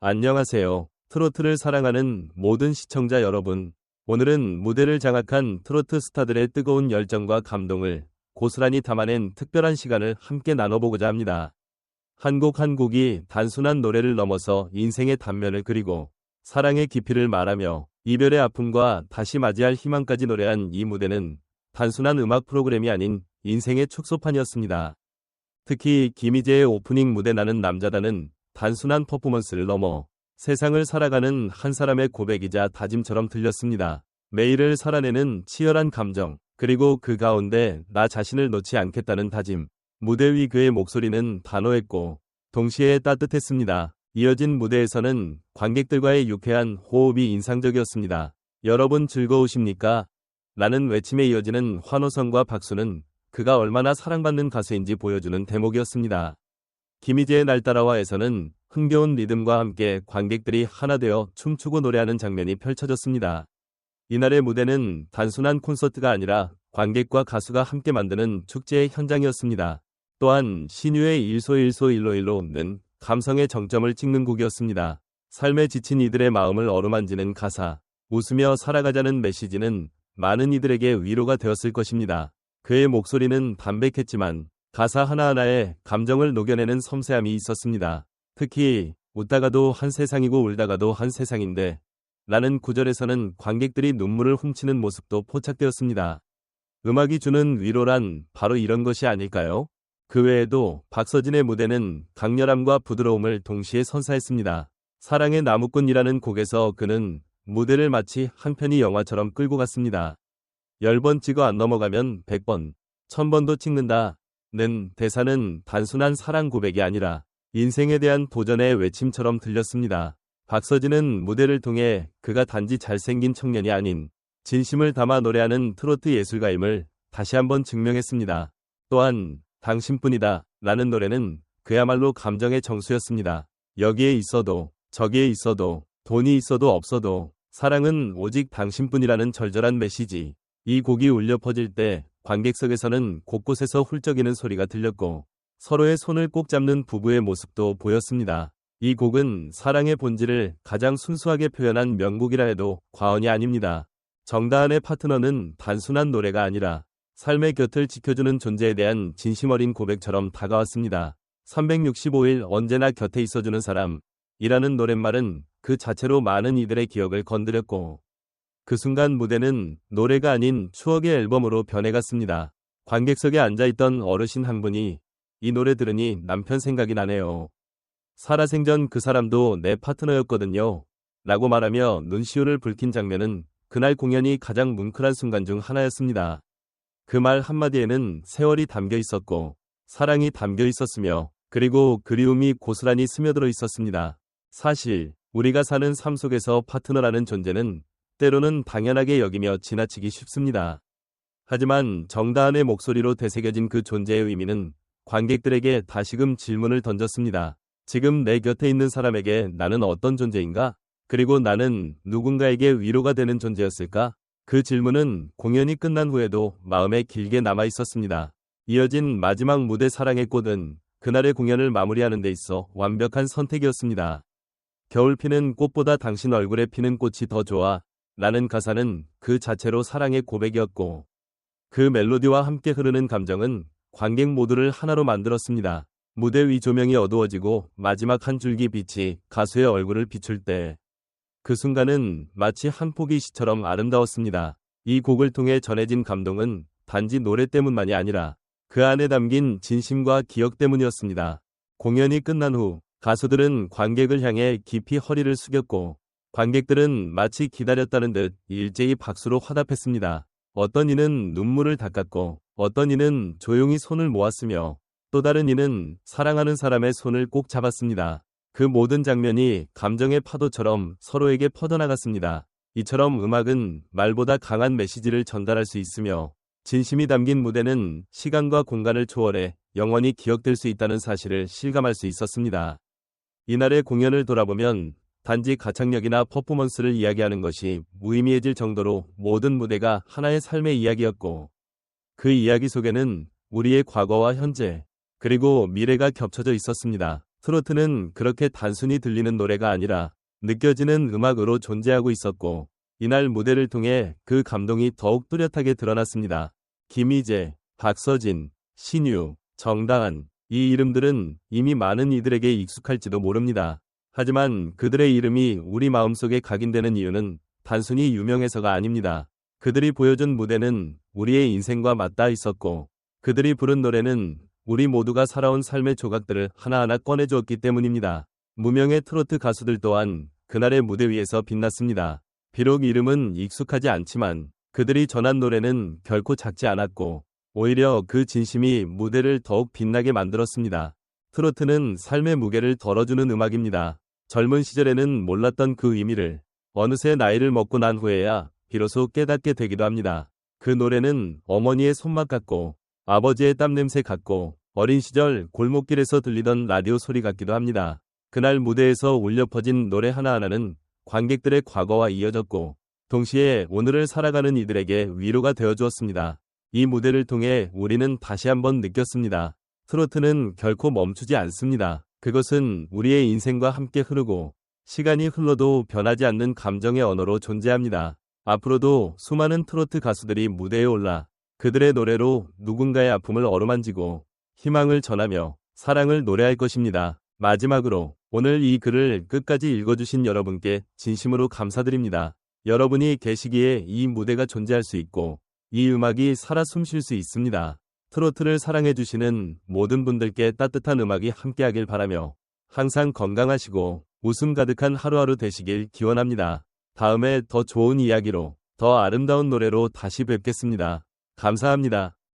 안녕하세요. 트로트를 사랑하는 모든 시청자 여러분. 오늘은 무대를 장악한 트로트 스타들의 뜨거운 열정과 감동을 고스란히 담아낸 특별한 시간을 함께 나눠보고자 합니다. 한 곡 한 곡이 단순한 노래를 넘어서 인생의 단면을 그리고 사랑의 깊이를 말하며 이별의 아픔과 다시 맞이할 희망까지 노래한 이 무대는 단순한 음악 프로그램이 아닌 인생의 축소판이었습니다. 특히 김희재의 오프닝 무대 나는 남자다는 단순한 퍼포먼스를 넘어 세상을 살아가는 한 사람의 고백이자 다짐처럼 들렸습니다. 매일을 살아내는 치열한 감정, 그리고 그 가운데 나 자신을 놓지 않겠다는 다짐. 무대 위 그의 목소리는 단호했고 동시에 따뜻했습니다. 이어진 무대에서는 관객들과의 유쾌한 호흡이 인상적이었습니다. 여러분 즐거우십니까? 라는 외침에 이어지는 환호성과 박수는 그가 얼마나 사랑받는 가수인지 보여주는 대목이었습니다. 김희재의 날 따라와에서는 흥겨운 리듬과 함께 관객들이 하나 되어 춤추고 노래하는 장면이 펼쳐졌습니다. 이날의 무대는 단순한 콘서트가 아니라 관객과 가수가 함께 만드는 축제의 현장이었습니다. 또한 신유의 일소일소 일로일로는 감성의 정점을 찍는 곡이었습니다. 삶에 지친 이들의 마음을 어루만지는 가사, 웃으며 살아가자는 메시지는 많은 이들에게 위로가 되었을 것입니다. 그의 목소리는 담백했지만 가사 하나하나에 감정을 녹여내는 섬세함이 있었습니다. 특히 웃다가도 한 세상이고 울다가도 한 세상인데 라는 구절에서는 관객들이 눈물을 훔치는 모습도 포착되었습니다. 음악이 주는 위로란 바로 이런 것이 아닐까요? 그 외에도 박서진의 무대는 강렬함과 부드러움을 동시에 선사했습니다. 사랑의 나무꾼이라는 곡에서 그는 무대를 마치 한 편의 영화처럼 끌고 갔습니다. 10번 찍어 안 넘어가면 100번, 1000번도 찍는다. 는 대사는 단순한 사랑 고백이 아니라 인생에 대한 도전의 외침처럼 들렸습니다. 박서진은 무대를 통해 그가 단지 잘생긴 청년이 아닌 진심을 담아 노래하는 트로트 예술가임을 다시 한번 증명했습니다. 또한 당신뿐이다 라는 노래는 그야말로 감정의 정수였습니다. 여기에 있어도 저기에 있어도 돈이 있어도 없어도 사랑은 오직 당신뿐이라는 절절한 메시지. 이 곡이 울려 퍼질 때 관객석에서는 곳곳에서 훌쩍이는 소리가 들렸고 서로의 손을 꼭 잡는 부부의 모습도 보였습니다. 이 곡은 사랑의 본질을 가장 순수하게 표현한 명곡이라 해도 과언이 아닙니다. 정다한의 파트너는 단순한 노래가 아니라 삶의 곁을 지켜주는 존재에 대한 진심 어린 고백처럼 다가왔습니다. 365일 언제나 곁에 있어주는 사람 이라는 노랫말은 그 자체로 많은 이들의 기억을 건드렸고 그 순간 무대는 노래가 아닌 추억의 앨범으로 변해갔습니다. 관객석에 앉아있던 어르신 한 분이 이 노래 들으니 남편 생각이 나네요. 살아생전 그 사람도 내 파트너였거든요. 라고 말하며 눈시울을 붉힌 장면은 그날 공연이 가장 뭉클한 순간 중 하나였습니다. 그 말 한마디에는 세월이 담겨 있었고 사랑이 담겨 있었으며 그리고 그리움이 고스란히 스며들어 있었습니다. 사실 우리가 사는 삶 속에서 파트너라는 존재는 때로는 당연하게 여기며 지나치기 쉽습니다. 하지만 정다한의 목소리로 되새겨진 그 존재의 의미는 관객들에게 다시금 질문을 던졌습니다. 지금 내 곁에 있는 사람에게 나는 어떤 존재인가? 그리고 나는 누군가에게 위로가 되는 존재였을까? 그 질문은 공연이 끝난 후에도 마음에 길게 남아 있었습니다. 이어진 마지막 무대 사랑의 꽃은 그날의 공연을 마무리하는 데 있어 완벽한 선택이었습니다. 겨울 피는 꽃보다 당신 얼굴에 피는 꽃이 더 좋아 라는 가사는 그 자체로 사랑의 고백이었고 그 멜로디와 함께 흐르는 감정은 관객 모두를 하나로 만들었습니다. 무대 위 조명이 어두워지고 마지막 한 줄기 빛이 가수의 얼굴을 비출 때 그 순간은 마치 한 폭의 시처럼 아름다웠습니다. 이 곡을 통해 전해진 감동은 단지 노래 때문만이 아니라 그 안에 담긴 진심과 기억 때문이었습니다. 공연이 끝난 후 가수들은 관객을 향해 깊이 허리를 숙였고 관객들은 마치 기다렸다는 듯 일제히 박수로 화답했습니다. 어떤 이는 눈물을 닦았고 어떤 이는 조용히 손을 모았으며 또 다른 이는 사랑하는 사람의 손을 꼭 잡았습니다. 그 모든 장면이 감정의 파도처럼 서로에게 퍼져나갔습니다. 이처럼 음악은 말보다 강한 메시지를 전달할 수 있으며 진심이 담긴 무대는 시간과 공간을 초월해 영원히 기억될 수 있다는 사실을 실감할 수 있었습니다. 이날의 공연을 돌아보면 단지 가창력이나 퍼포먼스를 이야기하는 것이 무의미해질 정도로 모든 무대가 하나의 삶의 이야기였고 그 이야기 속에는 우리의 과거와 현재, 그리고 미래가 겹쳐져 있었습니다. 트로트는 그렇게 단순히 들리는 노래가 아니라 느껴지는 음악으로 존재하고 있었고 이날 무대를 통해 그 감동이 더욱 뚜렷하게 드러났습니다. 김희재, 박서진, 신유, 정다은 이 이름들은 이미 많은 이들에게 익숙할지도 모릅니다. 하지만 그들의 이름이 우리 마음속에 각인되는 이유는 단순히 유명해서가 아닙니다. 그들이 보여준 무대는 우리의 인생과 맞닿아 있었고 그들이 부른 노래는 우리 모두가 살아온 삶의 조각들을 하나하나 꺼내주었기 때문입니다. 무명의 트로트 가수들 또한 그날의 무대 위에서 빛났습니다. 비록 이름은 익숙하지 않지만 그들이 전한 노래는 결코 작지 않았고 오히려 그 진심이 무대를 더욱 빛나게 만들었습니다. 트로트는 삶의 무게를 덜어주는 음악입니다. 젊은 시절에는 몰랐던 그 의미를 어느새 나이를 먹고 난 후에야 비로소 깨닫게 되기도 합니다. 그 노래는 어머니의 손맛 같고 아버지의 땀 냄새 같고 어린 시절 골목길에서 들리던 라디오 소리 같기도 합니다. 그날 무대에서 울려 퍼진 노래 하나하나는 관객들의 과거와 이어졌고 동시에 오늘을 살아가는 이들에게 위로가 되어 주었습니다. 이 무대를 통해 우리는 다시 한번 느꼈습니다. 트로트는 결코 멈추지 않습니다. 그것은 우리의 인생과 함께 흐르고 시간이 흘러도 변하지 않는 감정의 언어로 존재합니다. 앞으로도 수많은 트로트 가수들이 무대에 올라 그들의 노래로 누군가의 아픔을 어루만지고 희망을 전하며 사랑을 노래할 것입니다. 마지막으로 오늘 이 글을 끝까지 읽어주신 여러분께 진심으로 감사드립니다. 여러분이 계시기에 이 무대가 존재할 수 있고 이 음악이 살아 숨 쉴 수 있습니다. 트로트를 사랑해주시는 모든 분들께 따뜻한 음악이 함께하길 바라며 항상 건강하시고 웃음 가득한 하루하루 되시길 기원합니다. 다음에 더 좋은 이야기로 더 아름다운 노래로 다시 뵙겠습니다. 감사합니다.